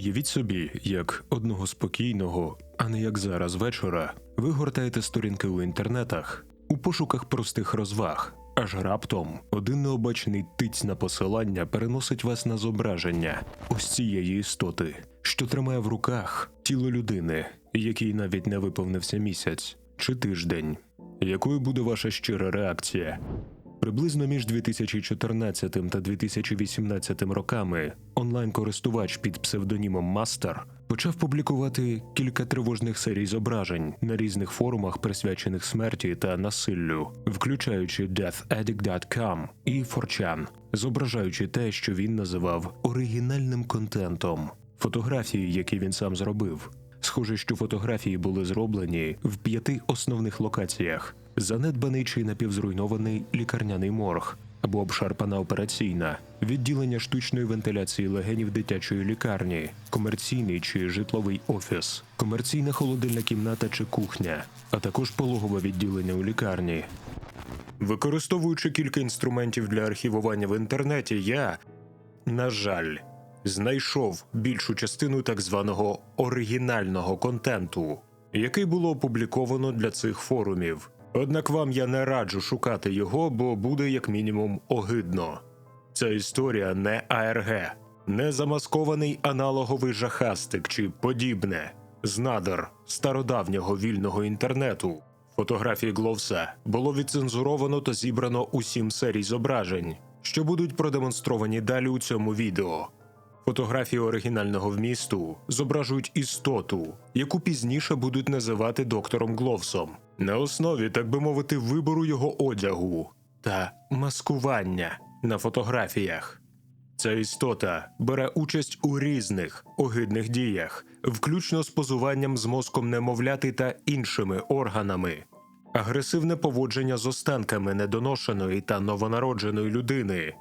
Уявіть собі, як одного спокійного, а не як зараз вечора, ви гортаєте сторінки у інтернетах у пошуках простих розваг. Аж раптом один необачений тиць на посилання переносить вас на зображення ось цієї істоти, що тримає в руках тіло людини, якій навіть не виповнився місяць чи тиждень. Якою буде ваша щира реакція? Приблизно між 2014 та 2018 роками онлайн-користувач під псевдонімом Мастер почав публікувати кілька тривожних серій зображень на різних форумах, присвячених смерті та насиллю, включаючи deathaddict.com і 4chan, зображаючи те, що він називав оригінальним контентом, фотографії, які він сам зробив. Схоже, що фотографії були зроблені в п'яти основних локаціях: занедбаний чи напівзруйнований лікарняний морг або обшарпана операційна, відділення штучної вентиляції легенів дитячої лікарні, комерційний чи житловий офіс, комерційна холодильна кімната чи кухня, а також пологове відділення у лікарні. Використовуючи кілька інструментів для архівування в інтернеті, я, на жаль, знайшов більшу частину так званого оригінального контенту, який було опубліковано для цих форумів. Однак вам я не раджу шукати його, бо буде як мінімум огидно. Ця історія не АРГ, не замаскований аналоговий жахастик чи подібне з надр стародавнього вільного інтернету. Фотографії Гловса було відцензуровано та зібрано у сім серій зображень, що будуть продемонстровані далі у цьому відео. Фотографії оригінального вмісту зображують істоту, яку пізніше будуть називати доктором Гловсом, на основі, так би мовити, вибору його одягу та маскування на фотографіях. Ця істота бере участь у різних огидних діях, включно з позуванням з мозком немовляти та іншими органами, агресивне поводження з останками недоношеної та новонародженої людини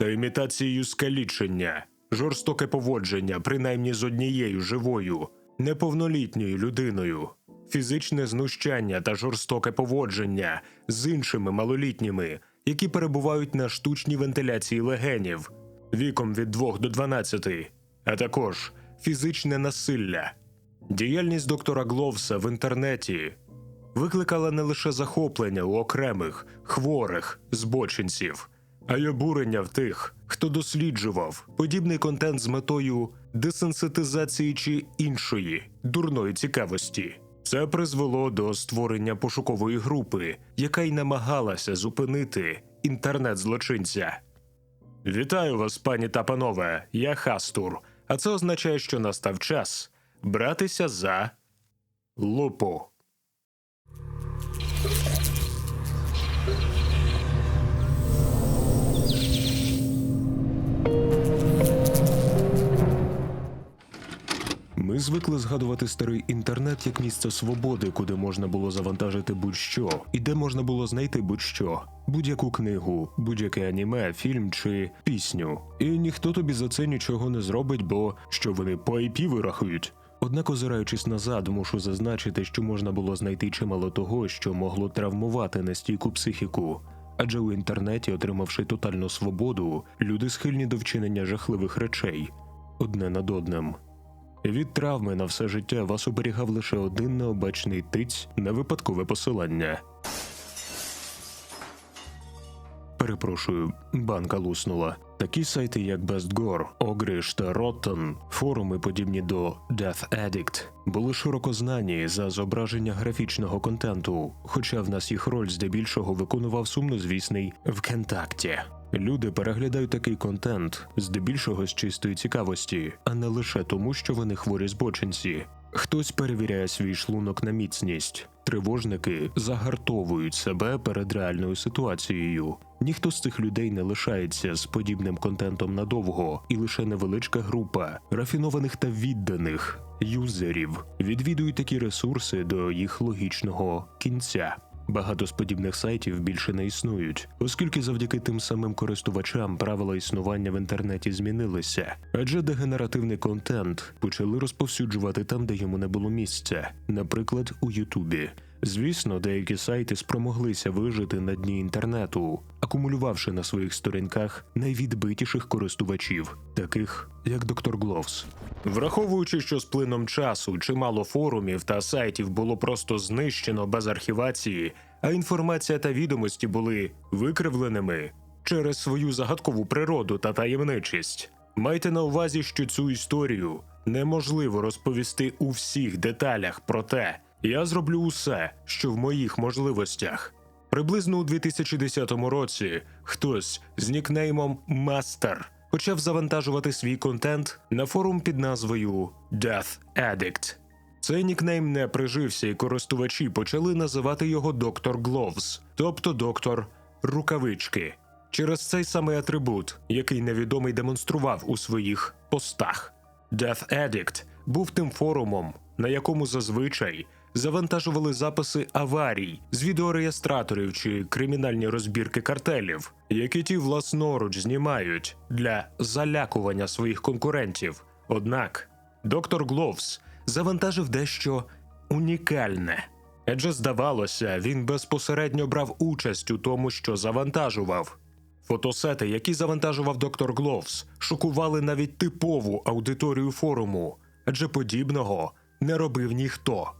та імітацією скалічення, жорстоке поводження, принаймні з однією живою, неповнолітньою людиною, фізичне знущання та жорстоке поводження з іншими малолітніми, які перебувають на штучній вентиляції легенів віком від 2 до 12, а також фізичне насилля. Діяльність доктора Гловса в інтернеті викликала не лише захоплення у окремих хворих збочинців, а й обурення в тих, хто досліджував подібний контент з метою десенситизації чи іншої дурної цікавості. Це призвело до створення пошукової групи, яка й намагалася зупинити інтернет-злочинця. Вітаю вас, пані та панове, я Хастур, а це означає, що настав час братися за лупу. Звикли згадувати старий інтернет як місце свободи, куди можна було завантажити будь-що, і де можна було знайти будь-що, будь-яку книгу, будь-яке аніме, фільм чи пісню. І ніхто тобі за це нічого не зробить, бо що вони по IP вирахують. Однак, озираючись назад, мушу зазначити, що можна було знайти чимало того, що могло травмувати нестійку психіку. Адже у інтернеті, отримавши тотальну свободу, люди схильні до вчинення жахливих речей одне над одним. Від травми на все життя вас оберігав лише один необачний тиць на випадкове посилання. Перепрошую, банка луснула. Такі сайти, як BestGore, Ogrish та Rotten, форуми, подібні до Death Addict, були широко знані за зображення графічного контенту, хоча в нас їх роль здебільшого виконував сумнозвісний ВКонтакті. Люди переглядають такий контент здебільшого з чистої цікавості, а не лише тому, що вони хворі збочинці. Хтось перевіряє свій шлунок на міцність. Тривожники загартовують себе перед реальною ситуацією. Ніхто з цих людей не лишається з подібним контентом надовго, і лише невеличка група рафінованих та відданих юзерів відвідують такі ресурси до їх логічного кінця. Багато з подібних сайтів більше не існують, оскільки завдяки тим самим користувачам правила існування в інтернеті змінилися, адже дегенеративний контент почали розповсюджувати там, де йому не було місця, наприклад, у Ютубі. Звісно, деякі сайти спромоглися вижити на дні інтернету, акумулювавши на своїх сторінках найвідбитіших користувачів, таких як Доктор Гловс. Враховуючи, що з плином часу чимало форумів та сайтів було просто знищено без архівації, а інформація та відомості були викривленими через свою загадкову природу та таємничість. Майте на увазі, що цю історію неможливо розповісти у всіх деталях, проте я зроблю усе, що в моїх можливостях. Приблизно у 2010 році хтось з нікнеймом Мастер почав завантажувати свій контент на форум під назвою Death Addict. Цей нікнейм не прижився, і користувачі почали називати його Доктор Гловс, тобто доктор рукавички, через цей самий атрибут, який невідомий демонстрував у своїх постах. Death Addict був тим форумом, на якому зазвичай завантажували записи аварій з відеореєстраторів чи кримінальні розбірки картелів, які ті власноруч знімають для залякування своїх конкурентів. Однак доктор Гловс завантажив дещо унікальне. Адже здавалося, він безпосередньо брав участь у тому, що завантажував. Фотосети, які завантажував доктор Гловс, шокували навіть типову аудиторію форуму, адже подібного не робив ніхто.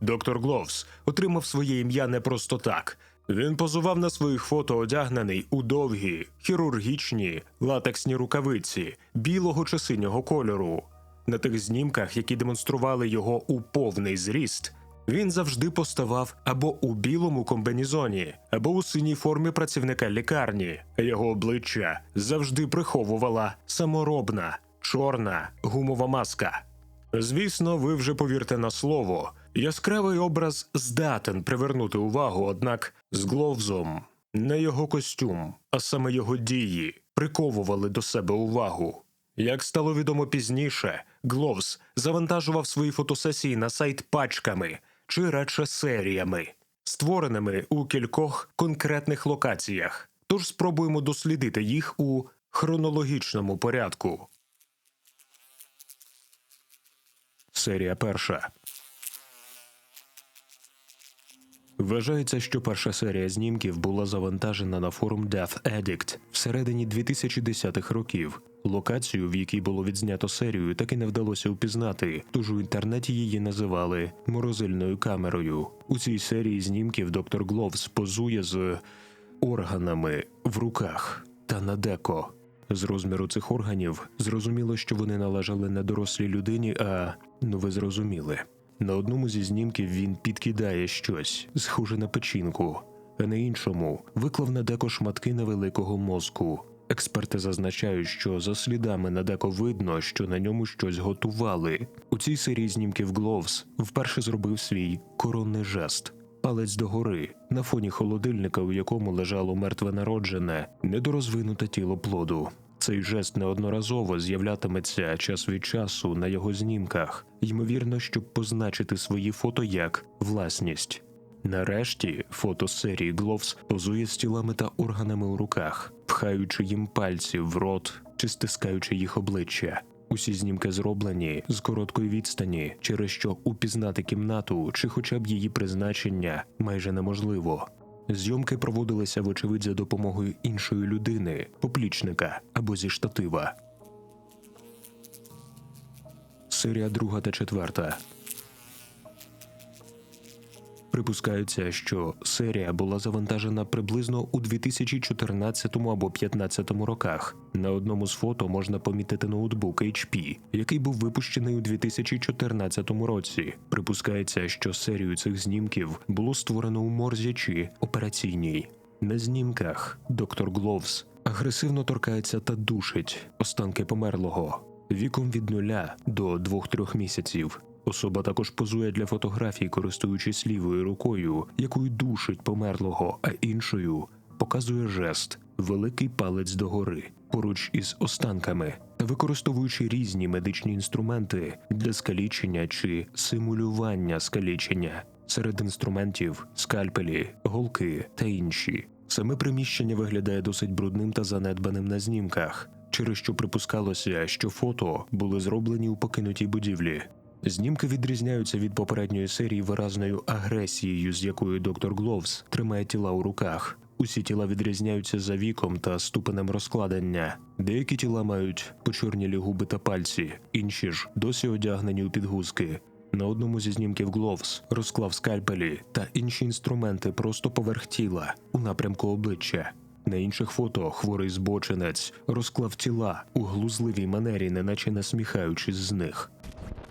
Доктор Гловс отримав своє ім'я не просто так. Він позував на своїх фото одягнений у довгі, хірургічні латексні рукавиці білого чи синього кольору. На тих знімках, які демонстрували його у повний зріст, він завжди поставав або у білому комбінезоні, або у синій формі працівника лікарні. Його обличчя завжди приховувала саморобна чорна гумова маска. Звісно, ви вже повірте на слово. Яскравий образ здатен привернути увагу, однак з Гловзом не його костюм, а саме його дії приковували до себе увагу. Як стало відомо пізніше, Гловз завантажував свої фотосесії на сайт пачками чи радше серіями, створеними у кількох конкретних локаціях. Тож спробуємо дослідити їх у хронологічному порядку. Серія перша. Вважається, що перша серія знімків була завантажена на форум Death Addict всередині 2010-х років. Локацію, в якій було відзнято серію, так і не вдалося впізнати, тож у інтернеті її називали морозильною камерою. У цій серії знімків доктор Гловс позує з органами в руках та на деко. З розміру цих органів зрозуміло, що вони належали не дорослій людині, а ну ви зрозуміли. На одному зі знімків він підкидає щось, схоже на печінку, а на іншому виклав на деко шматки невеликого мозку. Експерти зазначають, що за слідами на деко видно, що на ньому щось готували. У цій серії знімків Гловс вперше зробив свій коронний жест. Палець догори на фоні холодильника, у якому лежало мертве народжене, недорозвинуте тіло плоду. Цей жест неодноразово з'являтиметься час від часу на його знімках, ймовірно, щоб позначити свої фото як власність. Нарешті фото серії Гловс позує з тілами та органами у руках, пхаючи їм пальці в рот чи стискаючи їх обличчя. Усі знімки зроблені з короткої відстані, через що упізнати кімнату чи хоча б її призначення майже неможливо. Зйомки проводилися, вочевидь, за допомогою іншої людини, поплічника або зі штатива. Серія друга та четверта. Припускається, що серія була завантажена приблизно у 2014 або 2015 роках. На одному з фото можна помітити ноутбук HP, який був випущений у 2014 році. Припускається, що серію цих знімків було створено у морзі чи операційній. На знімках доктор Гловс агресивно торкається та душить останки померлого віком від нуля до 2-3 місяців. Особа також позує для фотографій, користуючись лівою рукою, якою душить померлого, а іншою показує жест великий палець догори поруч із останками, використовуючи різні медичні інструменти для скалічення чи симулювання скалічення. Серед інструментів скальпелі, голки та інші. Саме приміщення виглядає досить брудним та занедбаним на знімках, через що припускалося, що фото були зроблені у покинутій будівлі. Знімки відрізняються від попередньої серії виразною агресією, з якою доктор Гловс тримає тіла у руках. Усі тіла відрізняються за віком та ступенем розкладення. Деякі тіла мають почорнілі губи та пальці, інші ж досі одягнені у підгузки. На одному зі знімків Гловс розклав скальпелі та інші інструменти просто поверх тіла у напрямку обличчя. На інших фото хворий збочинець розклав тіла у глузливій манері, неначе насміхаючись з них.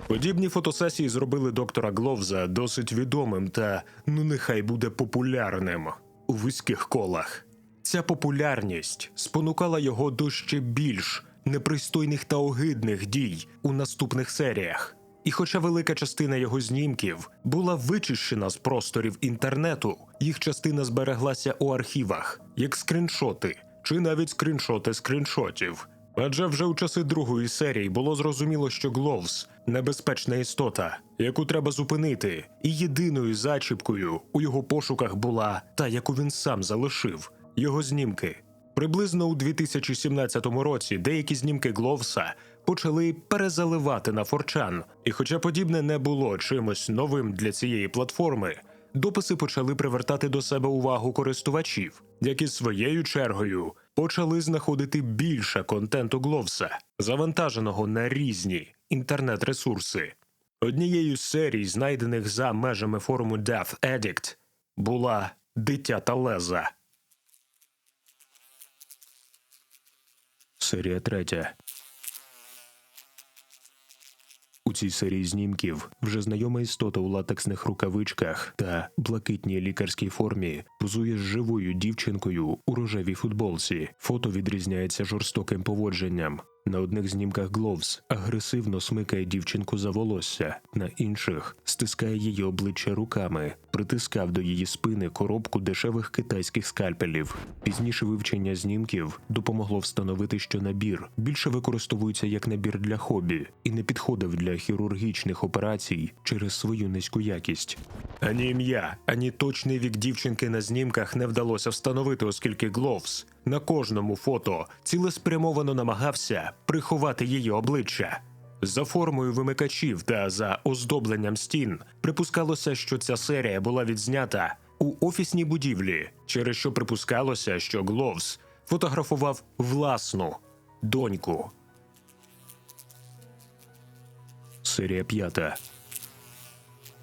Подібні фотосесії зробили доктора Гловза досить відомим та, ну нехай буде популярним у вузьких колах. Ця популярність спонукала його до ще більш непристойних та огидних дій у наступних серіях. І хоча велика частина його знімків була вичищена з просторів інтернету, їх частина збереглася у архівах, як скріншоти, чи навіть скріншоти скріншотів. Адже вже у часи другої серії було зрозуміло, що Гловс небезпечна істота, яку треба зупинити, і єдиною зачіпкою у його пошуках була та, яку він сам залишив його знімки. Приблизно у 2017 році деякі знімки Гловса почали перезаливати на форчан, і хоча подібне не було чимось новим для цієї платформи, дописи почали привертати до себе увагу користувачів, які своєю чергою почали знаходити більше контенту Гловса, завантаженого на різні інтернет-ресурси. Однією з серій, знайдених за межами форуму Death Addict, була Дитя та Леза. Серія третя. У цій серії знімків вже знайома істота у латексних рукавичках та блакитній лікарській формі позує з живою дівчинкою у рожевій футболці. Фото відрізняється жорстоким поводженням. На одних знімках Гловс агресивно смикає дівчинку за волосся, на інших стискає її обличчя руками, притискав до її спини коробку дешевих китайських скальпелів. Пізніше вивчення знімків допомогло встановити, що набір більше використовується як набір для хобі і не підходив для хірургічних операцій через свою низьку якість. Ані ім'я, ані точний вік дівчинки на знімках не вдалося встановити, оскільки Гловс на кожному фото цілеспрямовано намагався приховати її обличчя. За формою вимикачів та за оздобленням стін припускалося, що ця серія була відзнята у офісній будівлі, через що припускалося, що Гловс фотографував власну доньку. Серія п'ята.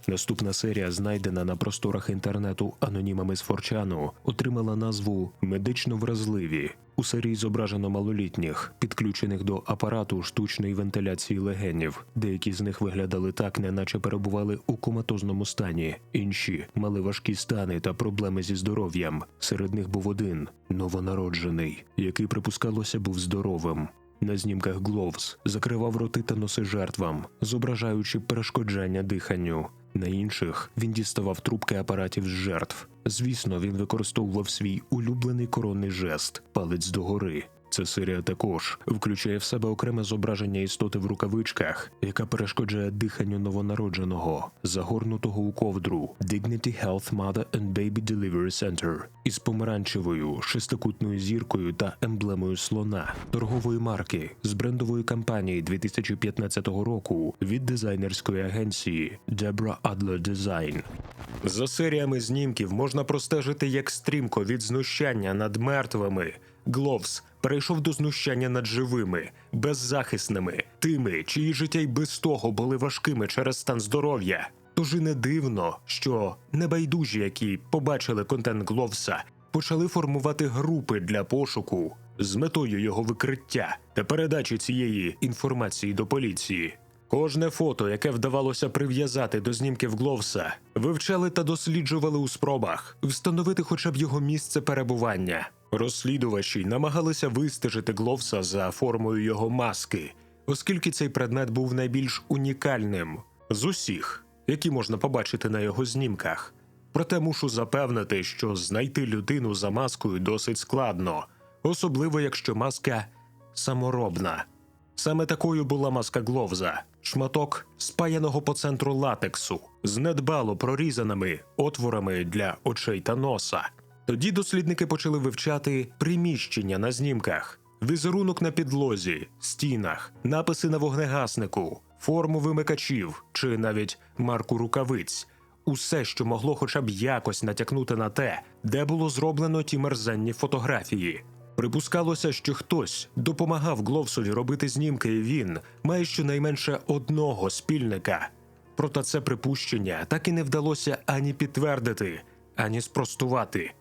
Наступна серія, знайдена на просторах інтернету анонімами з Форчану, отримала назву Медично вразливі. У серії зображено малолітніх, підключених до апарату штучної вентиляції легенів. Деякі з них виглядали так, неначе перебували у коматозному стані. Інші мали важкі стани та проблеми зі здоров'ям. Серед них був один новонароджений, який припускалося був здоровим. На знімках Гловс закривав роти та носи жертвам, зображаючи перешкоджання диханню. На інших він діставав трубки апаратів з жертв. Звісно, він використовував свій улюблений коронний жест палець догори. Ця серія також включає в себе окреме зображення істоти в рукавичках, яка перешкоджає диханню новонародженого, загорнутого у ковдру Dignity Health Mother and Baby Delivery Center із помаранчевою шестикутною зіркою та емблемою слона торгової марки з брендової кампанії 2015 року від дизайнерської агенції Debra Adler Design. За серіями знімків можна простежити, як стрімко від знущання над мертвими Гловс перейшов до знущання над живими, беззахисними, тими, чиї життя й без того були важкими через стан здоров'я. Тож і не дивно, що небайдужі, які побачили контент Гловса, почали формувати групи для пошуку з метою його викриття та передачі цієї інформації до поліції. Кожне фото, яке вдавалося прив'язати до знімків Гловса, вивчали та досліджували у спробах встановити хоча б його місце перебування. Розслідувачі намагалися вистежити Гловса за формою його маски, оскільки цей предмет був найбільш унікальним з усіх, які можна побачити на його знімках. Проте мушу запевнити, що знайти людину за маскою досить складно, особливо якщо маска саморобна. Саме такою була маска Гловза, шматок спаяного по центру латексу з недбало прорізаними отворами для очей та носа. Тоді дослідники почали вивчати приміщення на знімках, візерунок на підлозі, стінах, написи на вогнегаснику, форму вимикачів чи навіть марку рукавиць. Усе, що могло хоча б якось натякнути на те, де було зроблено ті мерзенні фотографії. Припускалося, що хтось допомагав Гловсові робити знімки, і він має щонайменше одного спільника. Проте це припущення так і не вдалося ані підтвердити, ані спростувати.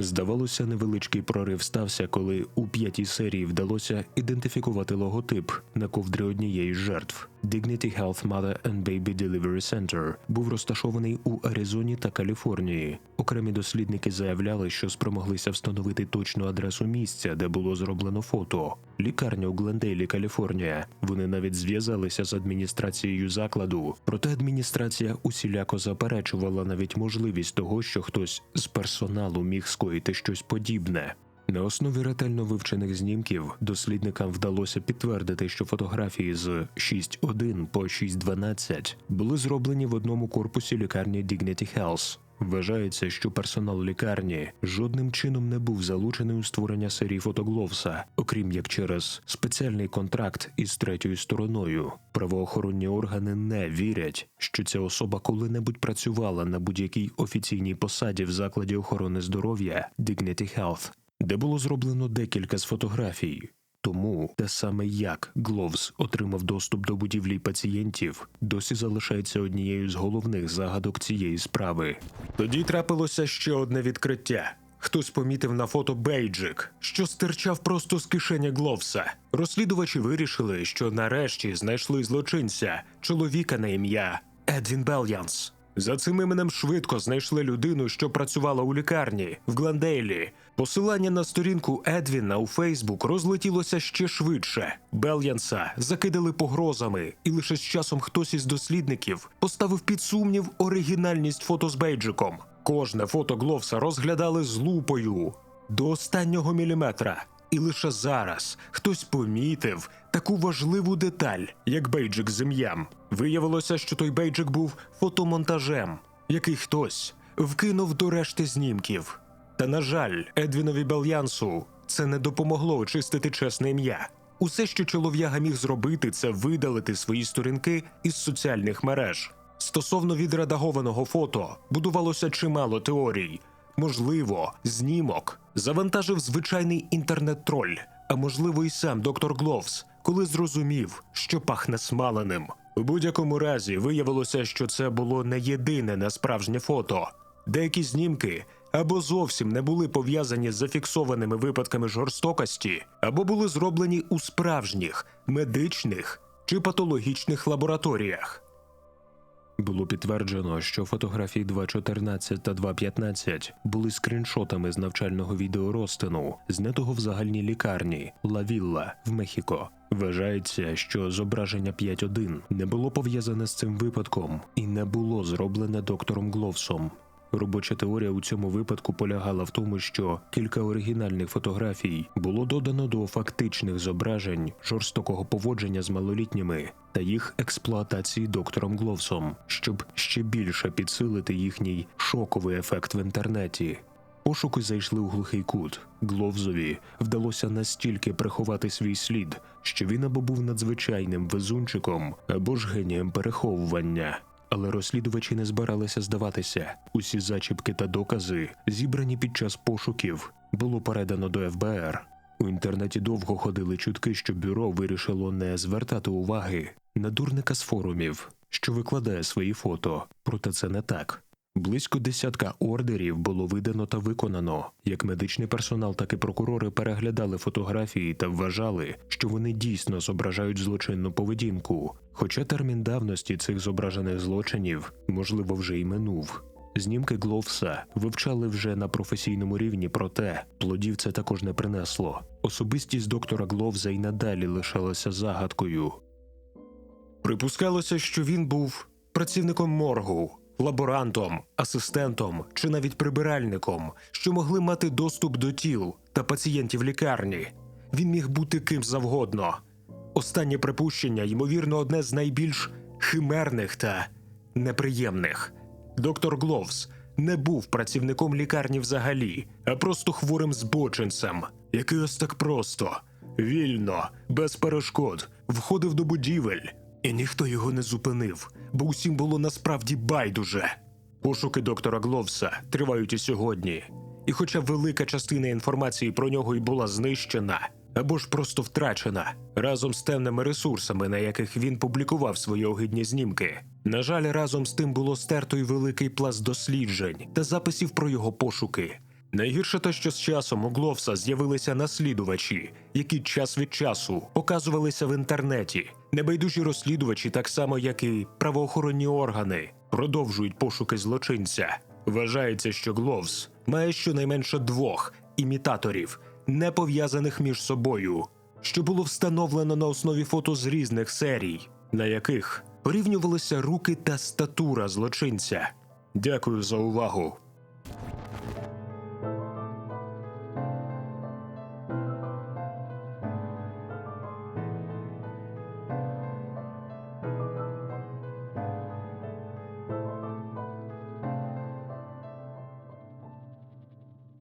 Здавалося, невеличкий прорив стався, коли у п'ятій серії вдалося ідентифікувати логотип на ковдрі однієї з жертв. Dignity Health Mother and Baby Delivery Center був розташований у Аризоні та Каліфорнії. Окремі дослідники заявляли, що спромоглися встановити точну адресу місця, де було зроблено фото. Лікарня у Глендейлі, Каліфорнія. Вони навіть зв'язалися з адміністрацією закладу. Проте адміністрація усіляко заперечувала навіть можливість того, що хтось з персоналу міг скоїти щось подібне. На основі ретельно вивчених знімків дослідникам вдалося підтвердити, що фотографії з 6.1 по 6.12 були зроблені в одному корпусі лікарні Dignity Health. Вважається, що персонал лікарні жодним чином не був залучений у створення серії фотогловса, окрім як через спеціальний контракт із третьою стороною. Правоохоронні органи не вірять, що ця особа коли-небудь працювала на будь-якій офіційній посаді в закладі охорони здоров'я Dignity Health, де було зроблено декілька з фотографій. Тому те саме як Гловс отримав доступ до будівлі пацієнтів, досі залишається однією з головних загадок цієї справи. Тоді трапилося ще одне відкриття. Хтось помітив на фото бейджик, що стирчав просто з кишені Гловса. Розслідувачі вирішили, що нарешті знайшли злочинця, чоловіка на ім'я Едвін Бел'янс. За цим іменем швидко знайшли людину, що працювала у лікарні в Глендейлі. Посилання на сторінку Едвіна у Фейсбук розлетілося ще швидше. Бел'янса закидали погрозами, і лише з часом хтось із дослідників поставив під сумнів оригінальність фото з бейджиком. Кожне фото Гловса розглядали з лупою до останнього міліметра. І лише зараз хтось помітив таку важливу деталь, як бейджик з ім'ям. Виявилося, що той бейджик був фотомонтажем, який хтось вкинув до решти знімків. Та, на жаль, Едвінові Бел'янсу це не допомогло очистити чесне ім'я. Усе, що чолов'яга міг зробити, це видалити свої сторінки із соціальних мереж. Стосовно відредагованого фото будувалося чимало теорій. Можливо, знімок завантажив звичайний інтернет-троль, а можливо, і сам доктор Гловс, коли зрозумів, що пахне смаленим. У будь-якому разі виявилося, що це було не єдине несправжнє фото. Деякі знімки або зовсім не були пов'язані з зафіксованими випадками жорстокості, або були зроблені у справжніх медичних чи патологічних лабораторіях. Було підтверджено, що фотографії 2.14 та 2.15 були скріншотами з навчального відеоростину, знятого в загальній лікарні Лавілла в Мехіко. Вважається, що зображення 5.1 не було пов'язане з цим випадком і не було зроблене доктором Гловсом. Робоча теорія у цьому випадку полягала в тому, що кілька оригінальних фотографій було додано до фактичних зображень жорстокого поводження з малолітніми та їх експлуатації доктором Гловсом, щоб ще більше підсилити їхній шоковий ефект в інтернеті. Пошуки зайшли у глухий кут. Гловзові вдалося настільки приховати свій слід, що він або був надзвичайним везунчиком, або ж генієм переховування. Але розслідувачі не збиралися здаватися. Усі зачіпки та докази, зібрані під час пошуків, було передано до ФБР. У інтернеті довго ходили чутки, що бюро вирішило не звертати уваги на дурника з форумів, що викладає свої фото. Проте це не так. Близько десятка ордерів було видано та виконано. Як медичний персонал, так і прокурори переглядали фотографії та вважали, що вони дійсно зображають злочинну поведінку. Хоча термін давності цих зображених злочинів, можливо, вже й минув. Знімки Гловса вивчали вже на професійному рівні, проте плодів це також не принесло. Особистість доктора Гловза й надалі лишалася загадкою. Припускалося, що він був працівником моргу, лаборантом, асистентом чи навіть прибиральником, що могли мати доступ до тіл та пацієнтів лікарні. Він міг бути ким завгодно. Останнє припущення, ймовірно, одне з найбільш химерних та неприємних. Доктор Гловс не був працівником лікарні взагалі, а просто хворим збочинцем, який ось так просто, вільно, без перешкод, входив до будівель, і ніхто його не зупинив, бо усім було насправді байдуже. Пошуки доктора Гловса тривають і сьогодні. І хоча велика частина інформації про нього й була знищена або ж просто втрачена разом з темними ресурсами, на яких він публікував свої огидні знімки, на жаль, разом з тим було стерто й великий пласт досліджень та записів про його пошуки. Найгірше те, що з часом у Гловса з'явилися наслідувачі, які час від часу показувалися в інтернеті. Небайдужі розслідувачі, так само як і правоохоронні органи, продовжують пошуки злочинця. Вважається, що Гловс має щонайменше двох імітаторів, не пов'язаних між собою, що було встановлено на основі фото з різних серій, на яких порівнювалися руки та статура злочинця. Дякую за увагу.